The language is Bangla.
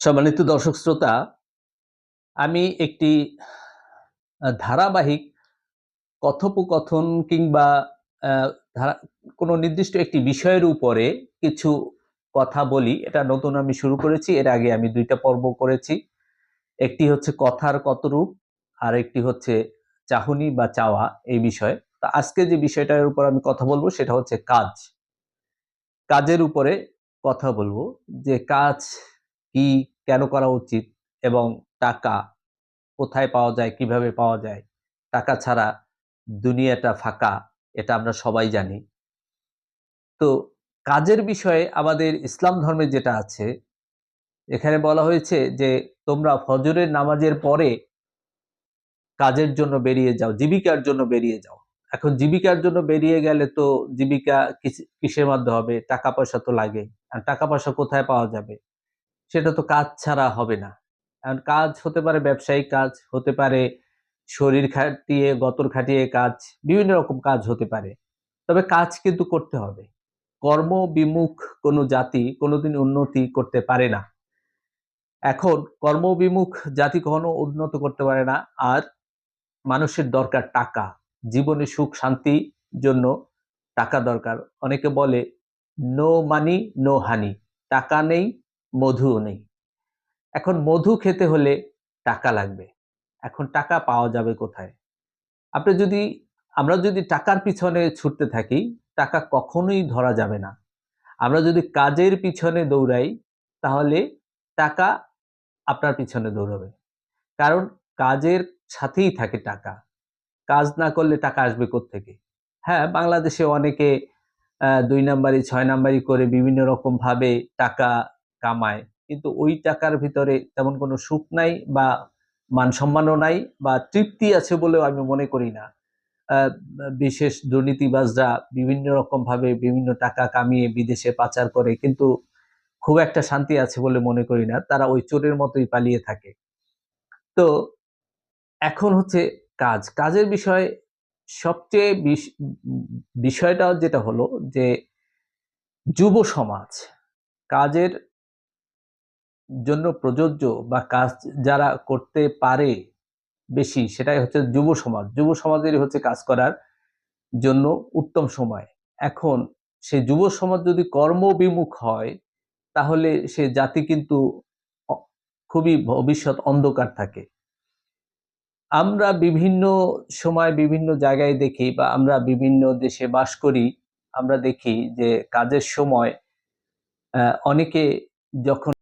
সম্মানিত দর্শক শ্রোতা, আমি একটি ধারাবাহিক কথোপকথন কিংবা কোনো নির্দিষ্ট একটি বিষয়ের উপরে কিছু কথা বলি। এটা নতুন আমি শুরু করেছি, এর আগে আমি দুইটা পর্ব করেছি। একটি হচ্ছে কথার কত রূপ আর একটি হচ্ছে চাহনি বা চাওয়া এই বিষয়ে। তা আজকে যে বিষয়টার উপর আমি কথা বলব সেটা হচ্ছে কাজ। কাজের উপরে কথা বলব। যে কাজ কি কেন করা উচিত এবং টাকা কোথায় পাওয়া যায়, কীভাবে পাওয়া যায়? টাকা ছাড়া দুনিয়াটা ফাঁকা, এটা আমরা সবাই জানি। তো কাজের বিষয়ে আমাদের ইসলাম ধর্মে যেটা আছে, এখানে বলা হয়েছে যে তোমরা ফজরের নামাজের পরে কাজের জন্য বেরিয়ে যাও, জীবিকার জন্য বেরিয়ে যাও। এখন জীবিকার জন্য বেরিয়ে গেলে তো জীবিকা কিস- কিসের মাধ্যমে হবে? টাকা পয়সা তো লাগে আর টাকা পয়সা কোথায় পাওয়া যাবে? সেটা তো কাজ ছাড়া হবে না। কারণ কাজ হতে পারে ব্যবসায়িক কাজ, হতে পারে শরীর খাটিয়ে, গতর খাটিয়ে কাজ, বিভিন্ন রকম কাজ হতে পারে। তবে কাজ কিন্তু করতে হবে। কর্ম বিমুখ কোনো জাতি কোনোদিন উন্নতি করতে পারে না। এখন কর্মবিমুখ জাতি কখনো উন্নত করতে পারে না। আর মানুষের দরকার টাকা। জীবনে সুখ, শান্তি জন্য টাকা দরকার। অনেকে বলে নো মানি নো হানি টাকা নেই মধুও নেই। এখন মধু খেতে হলে টাকা লাগবে। এখন টাকা পাওয়া যাবে কোথায়? আপনি যদি, আমরা যদি টাকার পিছনে ছুটতে থাকি, টাকা কখনোই ধরা যাবে না। আমরা যদি কাজের পিছনে দৌড়াই, তাহলে টাকা আপনার পিছনে দৌড়াবে। কারণ কাজের সাথেই থাকে টাকা। কাজ না করলে টাকা আসবে থেকে হ্যাঁ বাংলাদেশে অনেকে দুই নাম্বারি ছয় নাম্বারি করে বিভিন্ন রকম ভাবে টাকা কামায়, কিন্তু ওই টাকার ভিতরে তেমন কোনো সুখ নাই বা মান সম্মানও নাই বা তৃপ্তি আছে বলেও আমি মনে করি না। বিশেষ দুর্নীতিবাজরা বিভিন্ন রকম ভাবে বিভিন্ন টাকা কামিয়ে বিদেশে পাচার করে, কিন্তু খুব একটা শান্তি আছে বলে মনে করি না। তারা ওই চোরের মতোই পালিয়ে থাকে। তো এখন হচ্ছে কাজ। কাজের বিষয় সবচেয়ে বিষ- বিষয়টা যেটা হলো যে যুব সমাজ, কাজের জন্য প্রযোজ্য বা কাজ যারা করতে পারে বেশি, সেটাই হচ্ছে যুব সমাজ। যুব সমাজেরই হচ্ছে কাজ করার জন্য উত্তম সময়। এখন সে যুব সমাজ যদি কর্মবিমুখ হয়, তাহলে সে জাতি কিন্তু খুবই ভবিষ্যৎ অন্ধকার থাকে। আমরা বিভিন্ন সময় বিভিন্ন জায়গায় দেখি বা আমরা বিভিন্ন দেশে বাস করি, আমরা দেখি যে কাজের সময় অনেকে যখন